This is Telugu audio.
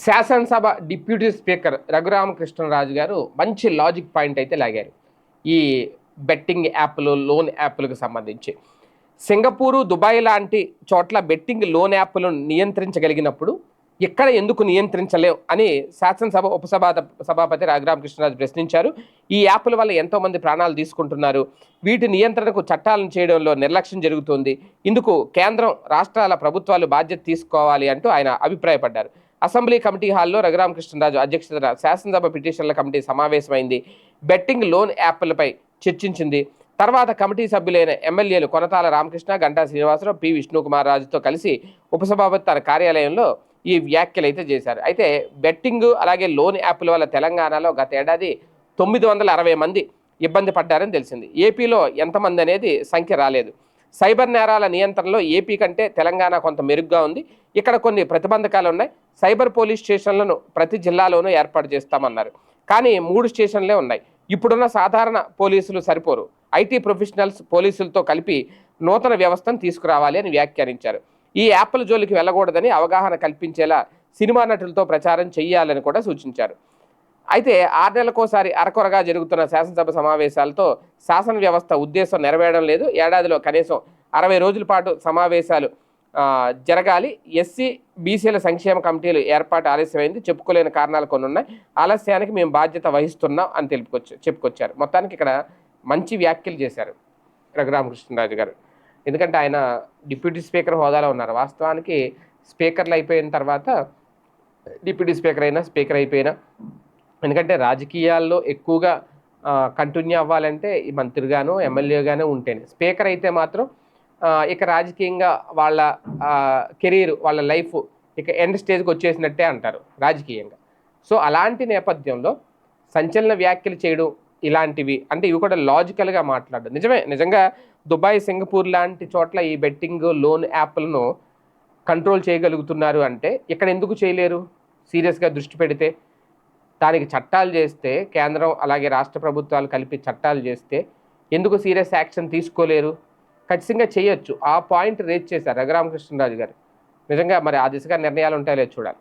శాసనసభ డిప్యూటీ స్పీకర్ రఘురామకృష్ణరాజు గారు మంచి లాజిక్ పాయింట్ అయితే లాగారు. ఈ బెట్టింగ్ యాప్లు లోన్ యాప్లకు సంబంధించి. సింగపూరు దుబాయ్ లాంటి చోట్ల బెట్టింగ్ లోన్ యాప్లను నియంత్రించగలిగినప్పుడు ఎక్కడ ఎందుకు నియంత్రించలేం అని శాసనసభ ఉపసభా సభాపతి రఘురామకృష్ణరాజు ప్రశ్నించారు. ఈ యాప్ల వల్ల ఎంతోమంది ప్రాణాలు తీసుకుంటున్నారు. వీటి నియంత్రణకు చట్టాలను చేయడంలో నిర్లక్ష్యం జరుగుతుంది. ఇందుకు కేంద్రం రాష్ట్రాల ప్రభుత్వాలు బాధ్యత తీసుకోవాలి అంటూ ఆయన అభిప్రాయపడ్డారు. అసెంబ్లీ కమిటీ హాల్లో రఘురామకృష్ణరాజు అధ్యక్షతన శాసనసభ పిటిషన్ల కమిటీ సమావేశమైంది. బెట్టింగ్ లోన్ యాప్లపై చర్చించింది. తర్వాత కమిటీ సభ్యులైన ఎమ్మెల్యేలు కొనతాల రామకృష్ణ గంటా శ్రీనివాసరావు పి విష్ణుకుమార్ రాజుతో కలిసి ఉపసభాపతి తన కార్యాలయంలో ఈ వ్యాఖ్యలు అయితే చేశారు. అయితే బెట్టింగ్ అలాగే లోన్ యాప్ల వల్ల తెలంగాణలో గతేడాది తొమ్మిది వందల అరవై మంది ఇబ్బంది పడ్డారని తెలిసింది. ఏపీలో ఎంతమంది అనేది సంఖ్య రాలేదు. సైబర్ నేరాల నియంత్రణలో ఏపీ కంటే తెలంగాణ కొంత మెరుగ్గా ఉంది. ఇక్కడ కొన్ని ప్రతిబంధకాలు ఉన్నాయి. సైబర్ పోలీస్ స్టేషన్లను ప్రతి జిల్లాలోనూ ఏర్పాటు చేస్తామన్నారు. కానీ మూడు స్టేషన్లే ఉన్నాయి. ఇప్పుడున్న సాధారణ పోలీసులు సరిపోరు. ఐటీ ప్రొఫెషనల్స్ పోలీసులతో కలిపి నూతన వ్యవస్థను తీసుకురావాలి అని వ్యాఖ్యానించారు. ఈ యాప్ల జోలికి వెళ్ళకూడదని అవగాహన కల్పించేలా సినిమా నటులతో ప్రచారం చేయాలని కూడా సూచించారు. అయితే ఆరు నెలలకోసారి అరకొరగా జరుగుతున్న శాసనసభ సమావేశాలతో శాసన వ్యవస్థ ఉద్దేశం నెరవేరడం లేదు. ఏడాదిలో కనీసం అరవై రోజుల పాటు సమావేశాలు జరగాలి. ఎస్సీ బీసీల సంక్షేమ కమిటీలు ఏర్పాటు ఆలస్యమైంది. చెప్పుకోలేని కారణాలు కొన్ని ఉన్నాయి. ఆలస్యానికి మేము బాధ్యత వహిస్తున్నాం అని తెలుపుకొచ్చు చెప్పుకొచ్చారు. మొత్తానికి ఇక్కడ మంచి వ్యాఖ్యలు చేశారు రఘురామకృష్ణరాజు గారు. ఎందుకంటే ఆయన డిప్యూటీ స్పీకర్ హోదాలో ఉన్నారు. వాస్తవానికి స్పీకర్లు అయిపోయిన తర్వాత డిప్యూటీ స్పీకర్ అయినా స్పీకర్ అయిపోయినా ఎందుకంటే రాజకీయాల్లో ఎక్కువగా కంటిన్యూ అవ్వాలంటే ఈ మంత్రిగాను ఎమ్మెల్యేగానే ఉంటేనే. స్పీకర్ అయితే మాత్రం ఇక రాజకీయంగా వాళ్ళ కెరీర్ వాళ్ళ లైఫ్ ఇక ఎండ్ స్టేజ్కి వచ్చేసినట్టే అంటారు రాజకీయంగా. సో అలాంటి నేపథ్యంలో సంచలన వ్యాఖ్యలు చేయడం ఇలాంటివి అంటే ఇవి కూడా లాజికల్గా మాట్లాడడం. నిజమే నిజంగా దుబాయ్ సింగపూర్ లాంటి చోట్ల ఈ బెట్టింగ్ లోన్ యాప్లను కంట్రోల్ చేయగలుగుతున్నారు అంటే ఇక్కడ ఎందుకు చేయలేరు? సీరియస్గా దృష్టి పెడితే దానికి చట్టాలు చేస్తే కేంద్రం అలాగే రాష్ట్ర ప్రభుత్వాలు కలిపి చట్టాలు చేస్తే ఎందుకు సీరియస్ యాక్షన్ తీసుకోలేరు? ఖచ్చితంగా చేయొచ్చు. ఆ పాయింట్ రేజ్ చేశారు రఘురామకృష్ణరాజు గారు. నిజంగా మరి ఆ దిశగా నిర్ణయాలు ఉంటాయో చూడాలి.